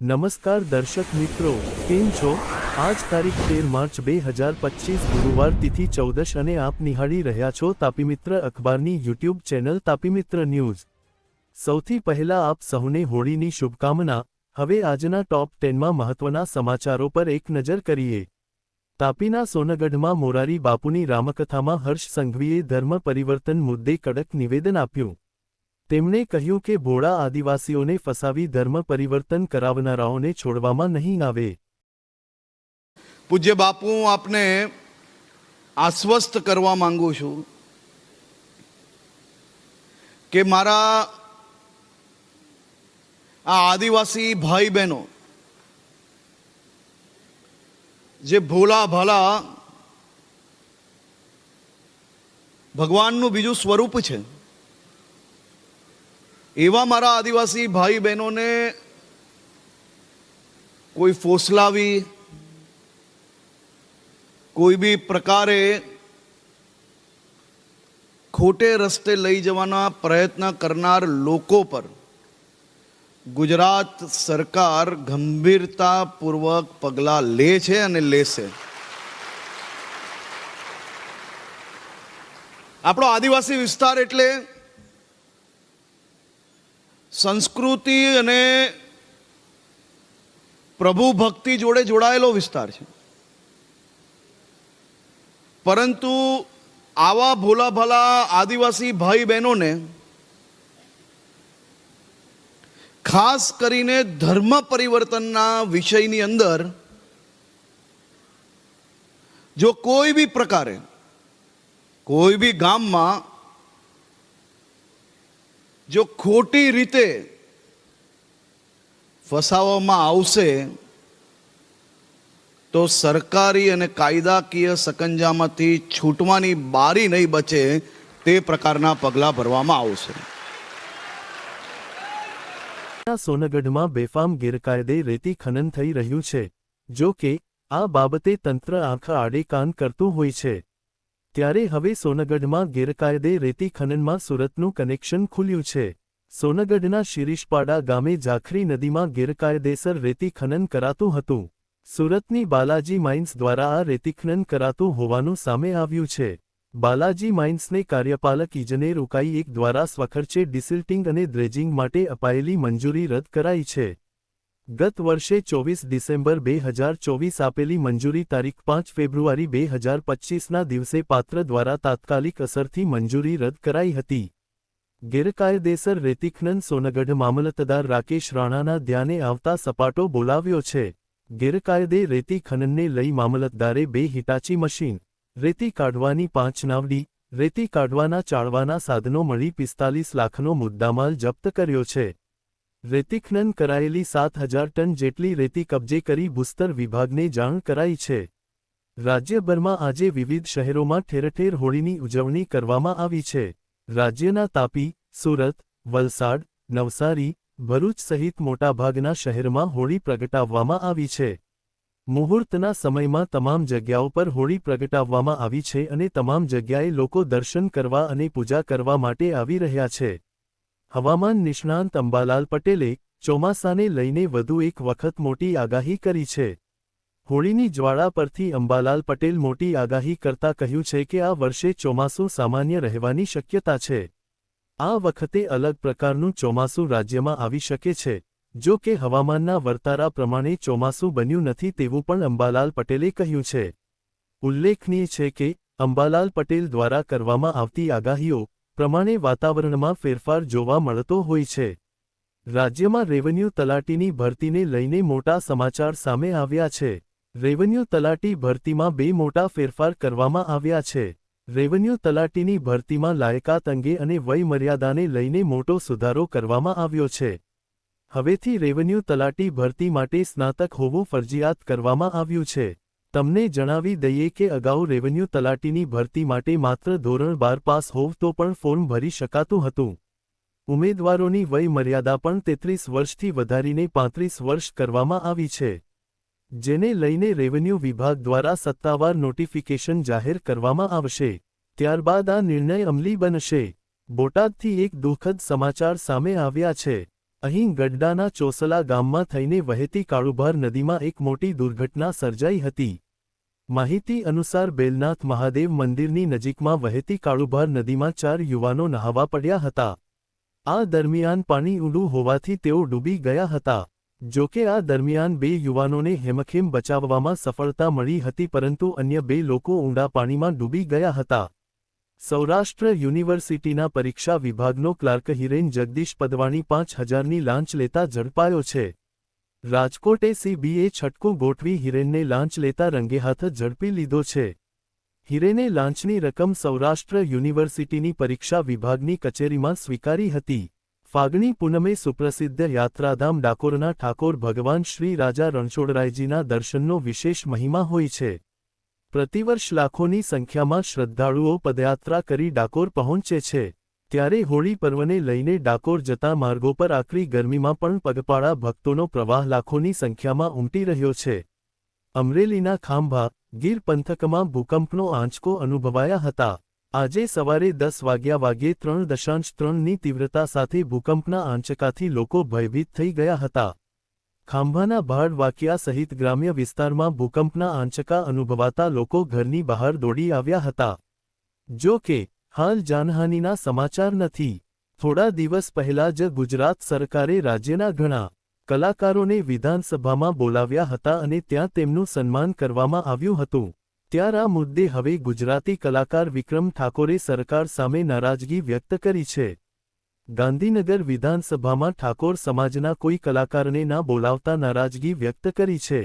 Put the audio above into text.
નમસ્કાર દર્શક મિત્રો, કેમ છો? આજ તારીખ તેર માર્ચ બે હજાર પચીસ ગુરુવાર તિથિ ચૌદશ અને આપ નિહાળી રહ્યા છો તાપીમિત્ર અખબારની યુટ્યુબ ચેનલ તાપીમિત્ર ન્યૂઝ. સૌથી પહેલા આપ સહુને હોળીની શુભકામના, હવે આજના ટોપ ટેનમાં મહત્વના સમાચારો પર એક નજર કરીએ. તાપીના સોનગઢમાં મોરારી બાપુની રામકથામાં હર્ષ સંઘવીએ ધર્મ પરિવર્તન મુદ્દે કડક નિવેદન આપ્યું. તેમણે કહ્યું કે ભોળા આદિવાસીઓને ફસાવી ધર્મ પરિવર્તન કરાવનારાઓને છોડવામાં નહીં આવે. પૂજ્ય બાપુ, હું આપને આશ્વસ્ત કરવા માંગુ છું કે મારા આ આદિવાસી ભાઈ બહેનો જે ભોલા ભલા ભગવાનનું બીજું સ્વરૂપ છે એવા મારા આદિવાસી ભાઈ બહેનોને કોઈ ફોસલાવી, કોઈ બી પ્રકારે ખોટે રસ્તે લઈ જવાના પ્રયત્ન કરનાર લોકો પર ગુજરાત સરકાર ગંભીરતાપૂર્વક પગલાં લે છે અને લેશે. આપણો આદિવાસી વિસ્તાર એટલે સંસ્કૃતિ અને પ્રભુ ભક્તિ જોડે જોડાયેલો વિસ્તાર છે. પરંતુ આવા ભોલા ભલા આદિવાસી ભાઈ બહેનોને ખાસ કરીને ધર્મ પરિવર્તનના વિષયની અંદર જો કોઈ બી પ્રકારે કોઈ બી ગામમાં જો ખોટી રીતે ફસાવવામાં આવશે, તો સરકારી અને કાયદાકીય સકંજામાંથી છૂટવાની બારી નહીં બચે તે પ્રકારના પગલાં ભરવામાં આવશે. સોનગઢમાં બેફામ ગેરકાયદે રેતી ખનન થઈ રહ્યું છે, જો કે આ બાબતે તંત્ર આંખ આડે કાન કરતું હોય છે. ત્યારે હવે સોનગઢમાં ગેરકાયદે રેતી ખનનમાં સુરતનું કનેક્શન ખુલ્યું છે. સોનગઢના શિરીષપાડા ગામે જાખરી નદીમાં ગેરકાયદેસર રેતી ખનન કરાતું હતું. સુરતની બાલાજી માઇન્સ દ્વારા આ રેતી ખનન કરાતું હોવાનું સામે આવ્યું છે. બાલાજી માઇન્સને કાર્યપાલક ઇજનેર ઉકાઈ એક દ્વારા સ્વખર્ચે ડિસિલ્ટિંગ અને ડ્રેજિંગ માટે અપાયેલી મંજૂરી રદ કરાઈ છે. ગત વર્ષે ચોવીસ ડિસેમ્બર બે હજાર ચોવીસ આપેલી મંજૂરી તારીખ પાંચ ફેબ્રુઆરી બે હજાર પચ્ચીસના દિવસે પાત્ર દ્વારા તાત્કાલિક અસરથી મંજૂરી રદ કરાઈ હતી. ગેરકાયદેસર રેતીખનન સોનગઢ મામલતદાર રાકેશ રાણાના ધ્યાને આવતા સપાટો બોલાવ્યો છે. ગેરકાયદે રેતી ખનનને લઈ મામલતદારે બે હિટાચી મશીન, રેતી કાઢવાની પાંચ નાવડી, રેતી કાઢવાના ચાળવાના સાધનો મળી પિસ્તાલીસ લાખનો મુદ્દામાલ જપ્ત કર્યો છે. રેતીખનન કરાયેલી સાત હજાર ટન જેટલી રેતી કબજે કરી ભૂસ્તર વિભાગને જાણ કરાઈ છે. રાજ્યભરમાં આજે વિવિધ શહેરોમાં ઠેરઠેર હોળીની ઉજવણી કરવામાં આવી છે. રાજ્યના તાપી, સુરત, વલસાડ, નવસારી, ભરૂચ સહિત મોટાભાગના શહેરમાં હોળી પ્રગટાવવામાં આવી છે. મુહૂર્તના સમયમાં તમામ જગ્યાઓ પર હોળી પ્રગટાવવામાં આવી છે અને તમામ જગ્યાએ લોકો દર્શન કરવા અને પૂજા કરવા માટે આવી રહ્યા છે. હવામાન નિષ્ણાંત અંબાલાલ પટેલે ચોમાસાને લઈને વધુ એક વખત મોટી આગાહી કરી છે. હોળીની જ્વાળા પરથી અંબાલાલ પટેલ મોટી આગાહી કરતા કહ્યું છે કે આ વર્ષે ચોમાસું સામાન્ય રહેવાની શક્યતા છે. આ વખતે અલગ પ્રકારનું ચોમાસું રાજ્યમાં આવી શકે છે. જો કે હવામાનના વર્તારા પ્રમાણે ચોમાસું બન્યું નથી તેવું પણ અંબાલાલ પટેલે કહ્યું છે. ઉલ્લેખનીય છે કે અંબાલાલ પટેલ દ્વારા કરવામાં આવતી આગાહીઓ પ્રમાણે વાતાવરણમાં ફેરફાર જોવા મળતો હોય છે. રાજ્યમાં રેવન્યુ તલાટીની ભરતીને લઈને મોટા સમાચાર સામે આવ્યા છે. રેવન્યુ તલાટી ભરતીમાં બે મોટા ફેરફાર કરવામાં આવ્યા છે. રેવન્યુ તલાટીની ભરતીમાં લાયકાત અંગે અને વયમર્યાદાને લઈને મોટો સુધારો કરવામાં આવ્યો છે. હવેથી રેવન્યુ તલાટી ભરતી માટે સ્નાતક હોવું ફરજિયાત કરવામાં આવ્યું છે. તમને જણાવી દઈએ કે અગાઉ રેવન્યુ તલાટીની ભરતી માટે માત્ર ધોરણ બાર પાસ હોવ તો પણ ફોર્મ ભરી શકાતું હતું. ઉમેદવારોની વય મર્યાદા પણ તેત્રીસ વર્ષથી વધારીને પાંત્રીસ વર્ષ કરવામાં આવી છે. જેને લઈને રેવન્યુ વિભાગ દ્વારા સત્તાવાર નોટિફિકેશન જાહેર કરવામાં આવશે. ત્યારબાદ આ નિર્ણય અમલી બનશે. બોટાદથી એક દુઃખદ સમાચાર સામે આવ્યા છે. અહીં ગઢડાના ચોસલા ગામમાં થઈને વહેતી કાળુભાર નદીમાં એક મોટી દુર્ઘટના સર્જાઈ હતી. માહિતી અનુસાર બેલનાથ મહાદેવ મંદિરની નજીકમાં વહેતી કાળુભાર નદીમાં ચાર યુવાનો નહાવા પડ્યા હતા. આ દરમિયાન પાણી ઊંડું હોવાથી તેઓ ડૂબી ગયા હતા. જોકે આ દરમિયાન બે યુવાનોને હેમખેમ બચાવવામાં સફળતા મળી હતી પરંતુ અન્ય બે લોકો ઊંડા પાણીમાં ડૂબી ગયા હતા. સૌરાષ્ટ્ર યુનિવર્સિટીના પરીક્ષા વિભાગનો ક્લાર્ક હિરેન જગદીશ પદવાણી પાંચ હજારની લાંચ લેતા ઝડપાયો છે. રાજકોટે સીબીએ છટકું ગોઠવી હિરેનને લાંચ લેતા રંગેહાથ ઝડપી લીધો છે. હિરેને લાંચની રકમ સૌરાષ્ટ્ર યુનિવર્સિટીની પરીક્ષા વિભાગની કચેરીમાં સ્વીકારી હતી. ફાગણી પૂનમે સુપ્રસિદ્ધ યાત્રાધામ ડાકોરના ઠાકોર ભગવાન શ્રી રાજા રણછોડરાયજીના દર્શનનો વિશેષ મહિમા હોય છે. પ્રતિવર્ષ લાખોની સંખ્યામાં શ્રદ્ધાળુઓ પદયાત્રા કરી ડાકોર પહોંચે છે, ત્યારે હોળી પર્વને લઈને ડાકોર જતા માર્ગો પર આકરી ગરમીમાં પણ પગપાળા ભક્તોનો પ્રવાહ લાખોની સંખ્યામાં ઉમટી રહ્યો છે. અમરેલીના ખાંભા, ગીર પંથકમાં ભૂકંપનો આંચકો અનુભવાયા હતા. આજે સવારે દસ વાગ્યા વાગ્યે ત્રણ દશાંશ ત્રણની તીવ્રતા સાથે ભૂકંપના આંચકાથી લોકો ભયભીત થઈ ગયા હતા. ખાંભાના ભાડ વાકિયા સહિત ગ્રામ્ય વિસ્તારમાં ભૂકંપના આંચકા અનુભવાતા લોકો ઘરની બહાર દોડી આવ્યા હતા. જો કે, હાલ જાનહાનિના સમાચાર નથી. થોડા દિવસ પહેલા જ ગુજરાત સરકારે રાજ્યના ઘણા કલાકારોને વિધાનસભામાં બોલાવ્યા હતા અને ત્યાં તેમનું સન્માન કરવામાં આવ્યું હતું. ત્યાર આ મુદ્દે હવે ગુજરાતી કલાકાર વિક્રમ ઠાકોરે સરકાર સામે નારાજગી વ્યક્ત કરી છે. ગાંધીનગર વિધાનસભામાં ઠાકોર સમાજના કોઈ કલાકારને ના બોલાવતા નારાજગી વ્યક્ત કરી છે.